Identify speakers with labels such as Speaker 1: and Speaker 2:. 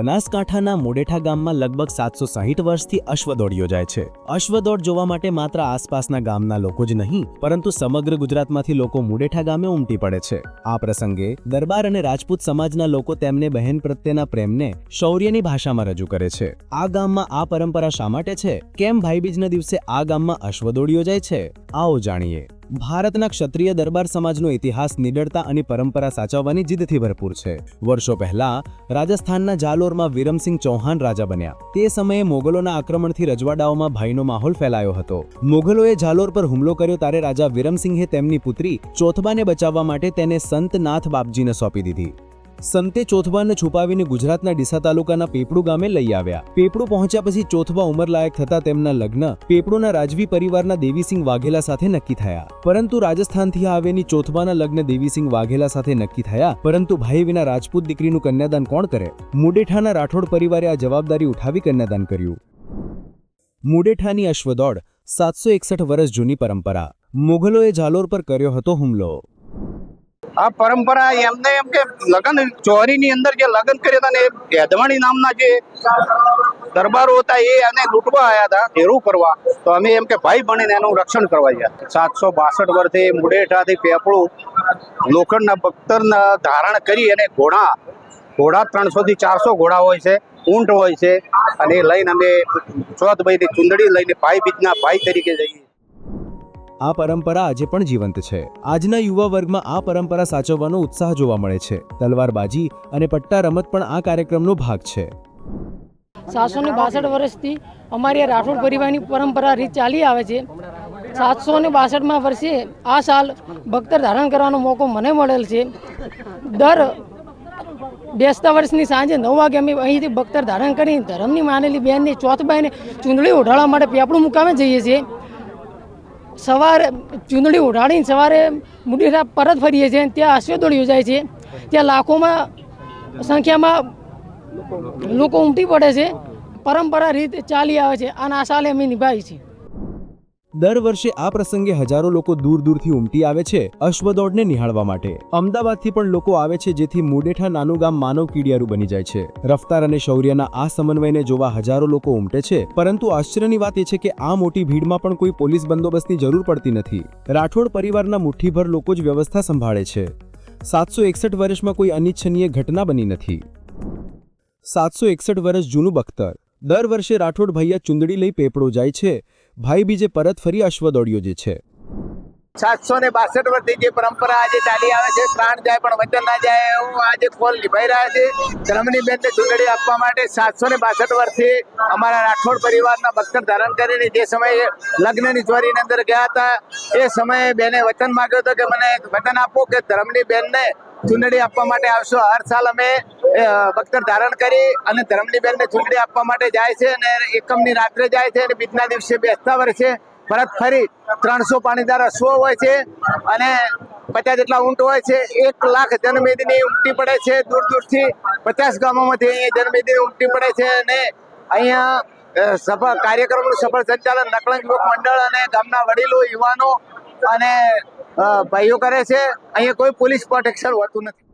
Speaker 1: બનાસકાંઠાના મોડેઠા ગામમાં લગભગ સાતસો સાહીઠ વર્ષથી અશ્વદોડ યોજાય છે. અશ્વદોડ જોવા માટે માત્ર આસપાસના ગામના લોકો જ નહીં, પરંતુ સમગ્ર ગુજરાતમાંથી લોકો મુડેઠા ગામે ઉમટી પડે છે. આ પ્રસંગે દરબાર અને રાજપૂત સમાજના લોકો તેમને બહેન પ્રત્યેના પ્રેમને શૌર્યની ભાષામાં રજૂ કરે છે. આ ગામમાં આ પરંપરા શા માટે છે? કેમ ભાઈબીજના દિવસે આ ગામમાં અશ્વદોડ યોજાય છે? આવો જાણીએ. ભારતના ક્ષત્રિય દરબાર સમાજનો ઇતિહાસ નિડરતા અને પરંપરા સાચવવાની જીદથી ભરપૂર છે. વર્ષો પહેલા રાજસ્થાનના જાલોરમાં વિરમસિંહ ચૌહાણ રાજા બન્યા. તે સમયે મોગલોના આક્રમણથી રજવાડાઓમાં ભયનો માહોલ ફેલાયો હતો. મોગલોએ જાલોર પર હુમલો કર્યો ત્યારે રાજા વિરમસિંહે તેમની પુત્રી ચોથબાને બચાવવા માટે તેને સંત નાથ બાપજીને સોંપી દીધી. સંતે ચોથબાને છુપાવીને ગુજરાતના ડીસા તાલુકાના પેપડુ ગામે લઈ આવ્યા. પેપડુ પહોંચ્યા પછી ચોથબા ઉંમરલાયક થતા તેમના લગ્ન પેપડુના રાજવી પરિવારના દેવીસિંહ વાઘેલા સાથે નક્કી થયા. પરંતુ રાજસ્થાનથી આવેલી ચોથબાના લગ્ન દેવીસિંહ વાઘેલા સાથે નક્કી થયા. પરંતુ ભાઈ વિના રાજપૂત દીકરીનું કન્યાદાન કોણ કરે? મુડેઠાના રાઠોડ પરિવારે આ જવાબદારી ઉઠાવી કન્યાદાન કર્યું. મુડેઠાની અશ્વદોડ સાતસો એકસઠ વર્ષ જૂની પરંપરા. મુઘલોએ જાલોર પર કર્યો હતો હુમલો.
Speaker 2: આ પરંપરા એમને એમ કે લગ્ન ચોરીની અંદર જે લગ્ન કર્યા હતા ને એ નામના જે દરબારો હતા એ એને લૂંટવા આવ્યા હતા ઘેરું કરવા તો અમે એમ કે ભાઈ બનીને એનું રક્ષણ કરવા ગયા. સાતસો બાસઠ વર્ષથી મુડેઠાથી પેપળું લોખંડના બખ્તરના ધારણ કરી અને ઘોડા ઘોડા ત્રણસોથી ચારસો ઘોડા હોય છે, ઊંટ હોય છે. અને એ લઈને અમે ચોથ ભાઈની ચુંદડી લઈને ભાઈ બીજના ભાઈ તરીકે જઈએ.
Speaker 1: આ પરંપરા આજે પણ જીવંત છે. આજના યુવા વર્ગમાં આ પરંપરા સાચવવાનો ઉત્સાહ જોવા મળે છે. તલવારબાજી અને પટ્ટા રમત પણ આ કાર્યક્રમનો ભાગ છે.
Speaker 3: સાતસો ને બાસઠ વર્ષથી અમારી રાઠોડ પરિવારની પરંપરા રીત ચાલી આવે છે. સાતસો ને બાસઠમાં વર્ષે આ સાલ ભક્તર ધારણ કરવાનો મોકો મને મળેલ છે. દર બેસતા વર્ષની સાંજે નવ વાગે અમે અહીંથી બખ્તર ધારણ કરી ધર્મની માનેલી બહેનની ચોથબાઈને ચૂંદડી ઉઢાડવા માટે પેપડું મુકામે જઈએ છીએ. સવારે ચૂંદડી ઉઢાડીને સવારે મુડીરા પરત ફરીએ છીએ ત્યાં આશ્વેદોળ યોજાય છે. ત્યાં લાખોમાં સંખ્યામાં લોકો ઉમટી પડે છે. પરંપરા રીત ચાલી આવે છે. અને આ સાલે અમે નિભાવી છે
Speaker 1: દર વર્ષે આ પ્રસંગે હજારો લોકો દૂર દૂરથી ઉમટી આવે છે અશ્વદોડને નિહાળવા માટે. અમદાવાદથી પણ લોકો આવે છે જેથી મુડેઠા નાનું ગામ માનવ કીડિયારું બની જાય છે. રફતાર અને શૌર્યના આ સમન્વયને જોવા હજારો લોકો ઉમટે છે. પરંતુ આશ્ચર્યની વાત એ છે કે આ મોટી ભીડમાં પણ કોઈ પોલીસ બંદોબસ્તની જરૂર પડતી નથી. રાઠોડ પરિવારના મુઠ્ઠીભર લોકો જ વ્યવસ્થા સંભાળે છે. સાતસો એકસઠ વર્ષમાં કોઈ અનિચ્છનીય ઘટના બની નથી. સાતસો એકસઠ વર્ષ જૂનું બખ્તર. દર વર્ષે રાઠોડ ભૈયા ચૂંદડી લઈ પેપડો જાય છે. ભાઈ બીજે પરત ફરી અશ્વ દોડ્યો જે છે.
Speaker 2: સાતસો ને બાસઠ વર્ષથી જે પરંપરા આજે ચાલી આવે છે. પ્રાણ જાય પણ વચન ના જાય એવું આજે કોલ નિભાઈ રહ્યા છે. ધર્મની બેનને ચૂંટણી આપવા માટે સાતસો ને બાસઠ વર્ષથી અમારા રાઠોડ પરિવારના બખ્તર ધારણ કરીને જે સમયે લગ્નની ચોરીની અંદર ગયા હતા, એ સમયે બેને વચન માંગ્યો હતો કે મને વચન આપો કે ધર્મની બેનને ચૂંટણી આપવા માટે આવશો. હર સાલ અમે બખ્તર ધારણ કરી અને ધર્મની બેનને ચૂંટણી આપવા માટે જાય છે અને એકમની રાત્રે જાય છે અને બીજના દિવસે બેસતા વર્ષે પરત ફરી ત્રણસો પાણીદાર અશ્વો હોય છે અને પચાસ જેટલા ઊંટ હોય છે, એક લાખ જનમેદની ઉમટી પડે છે દૂર દૂરથી. પચાસ ગામોમાંથી અહીંયા જનમેદની ઉમટી પડે છે અને અહીંયા સભા કાર્યક્રમનું સફળ સંચાલન નકળંગ યુવક મંડળ અને ગામના વડીલો, યુવાનો અને ભાઈઓ કરે છે. અહીંયા કોઈ પોલીસ પ્રોટેક્શન હોતું નથી.